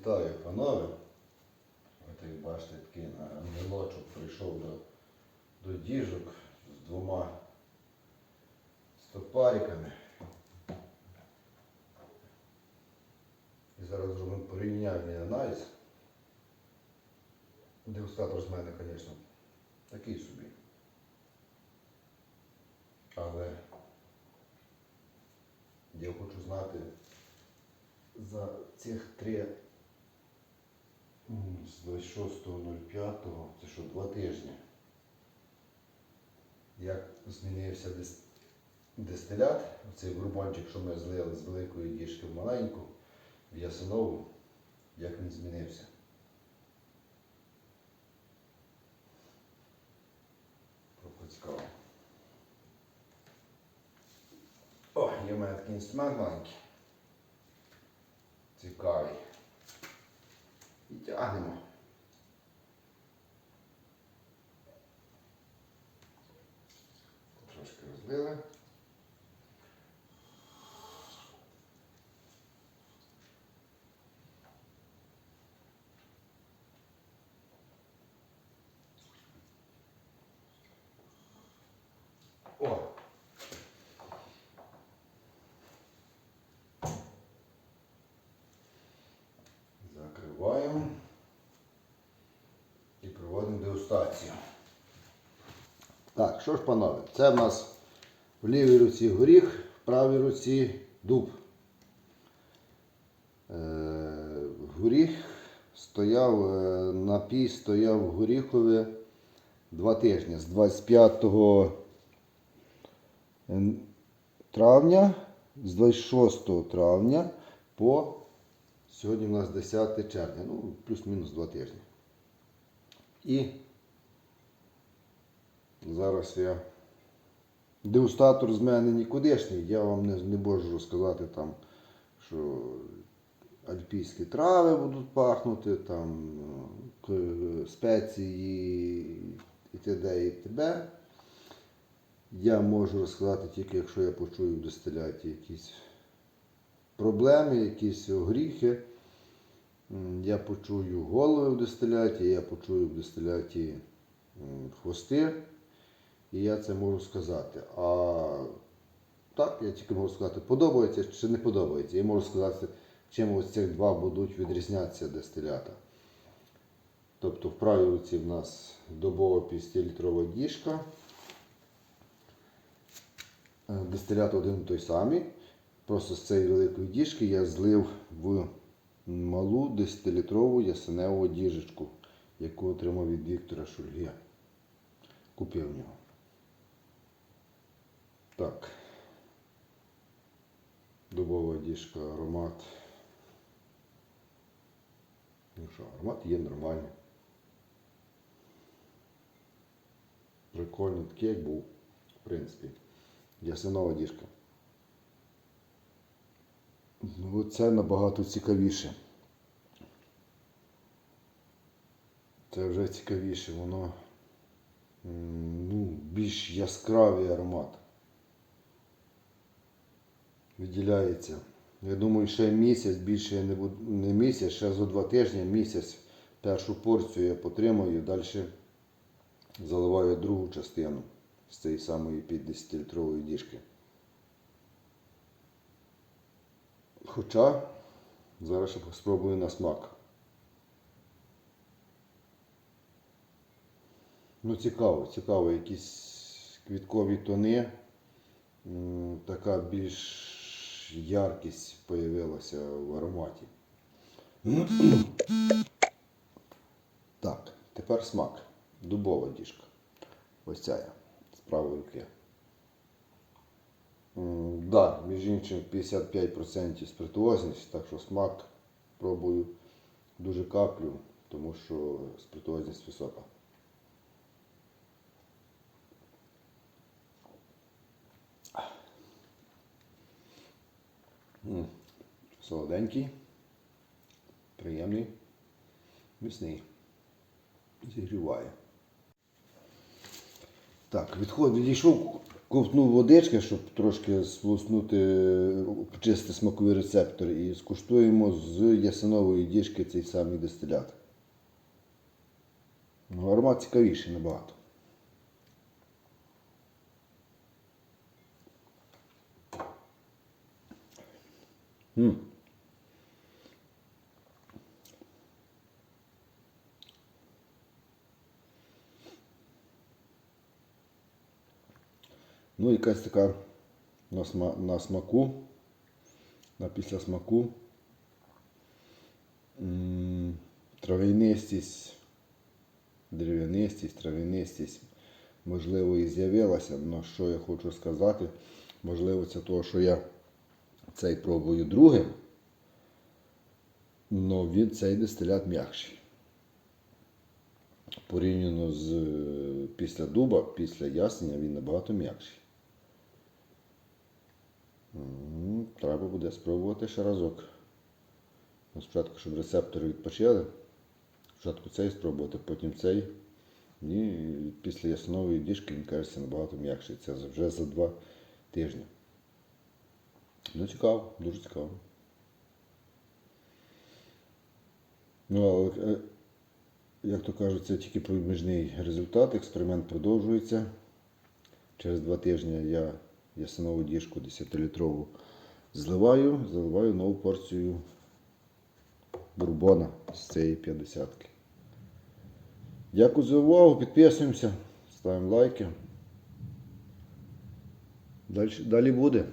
Вітаю, панове. От як бачите, такий ангелочок прийшов до, до діжок з двома стопариками. І зараз зробимо порівняльний аналіз. Дегустатор з мене, звісно, такий собі. Але я хочу знати за цих три з 26.05, це що, два тижні. Як змінився дистилят, цей бурбончик, що ми злили з великої діжки в маленьку, в ясинову, як він змінився. Трохи цікаво. О, є в мене такий інструмент маленький. Цікавий. І тягнемо. Трошки розлили. О! Так, що ж, панове, це в нас в лівій руці горіх, в правій руці дуб. Е, горіх стояв, е, напій стояв в горіхові два тижні з 25 травня, з 26 травня по Сьогодні у нас 10 червня, ну, плюс-мінус 2 тижні. І зараз я. Дегустатор з мене нікудишній, я вам не, не можу розказати там, що альпійські трави будуть пахнути, там спеції і т.д. і т.б. Я можу розказати тільки, якщо я почую в дистиляті якісь проблеми, якісь гріхи. Я почую голови в дистиляті, я почую в дистиляті хвости, і я це можу сказати. А так, я тільки можу сказати, подобається чи не подобається. Я можу сказати, чим ось ці два будуть відрізнятися дистилята. Тобто в правій руці в нас добова 50-літрова діжка. Е, Дистилят один той самий. Просто з цієї великої діжки я злив в малу 10-літрову ясеневу діжечку, яку отримав від Віктора Шульге. Купив в нього. Так. Дубова діжка, аромат. Ну що, аромат є нормальний. Прикольний такий, як був, в принципі. Ясенова діжка. Ну, це набагато цікавіше. Це вже цікавіше, воно ну, більш яскравий аромат. Виділяється. Я думаю, ще місяць, більше я не буду, не місяць, ще за два тижні, місяць першу порцію я потримаю, далі заливаю другу частину з цієї самої 50-літрової діжки. Хоча зараз ще спробую на смак. Ну, цікаво, цікаво, якісь квіткові тони. Така більш яркість появилася в ароматі. Так, тепер смак. Дубова діжка. Ось ця я, з правої руки. Да, між іншим 55% спиртуозність, так що смак пробую дуже каплю, тому що спиртуозність висока. Солоденький, приємний, міцний. Зігріває. Так, відход, відійшов ковтнув водички, щоб трошки сполоснути, почистити смакові рецептори. І скуштуємо з ясинової діжки цей самий дистилят. Ну, аромат цікавіший набагато. М. Ну, якась така на, сма, на смаку, на післясмаку. М, Трав'янистість, дерев'янистість, трав'янистість, можливо, і з'явилася. але що я хочу сказати? Можливо, це того, що я цей пробую другим, але він цей дистилят м'якший. Порівняно з е, після дуба, після ясеня він набагато м'якший. Треба буде спробувати ще разок. Ну, Спочатку, щоб рецептори відпочили. Спочатку цей спробувати, потім цей. І після яснової діжки він кажеться набагато м'якший. Це вже за два тижні. Ну, цікаво, дуже цікаво. Ну, але, як то кажуть, це тільки проміжний результат. Експеримент продовжується. Через два тижні я ясинову діжку 10-літрову зливаю, заливаю нову порцію бурбона з цієї 50-ки. Дякую за увагу, підписуємося, ставимо лайки. Далі, далі буде.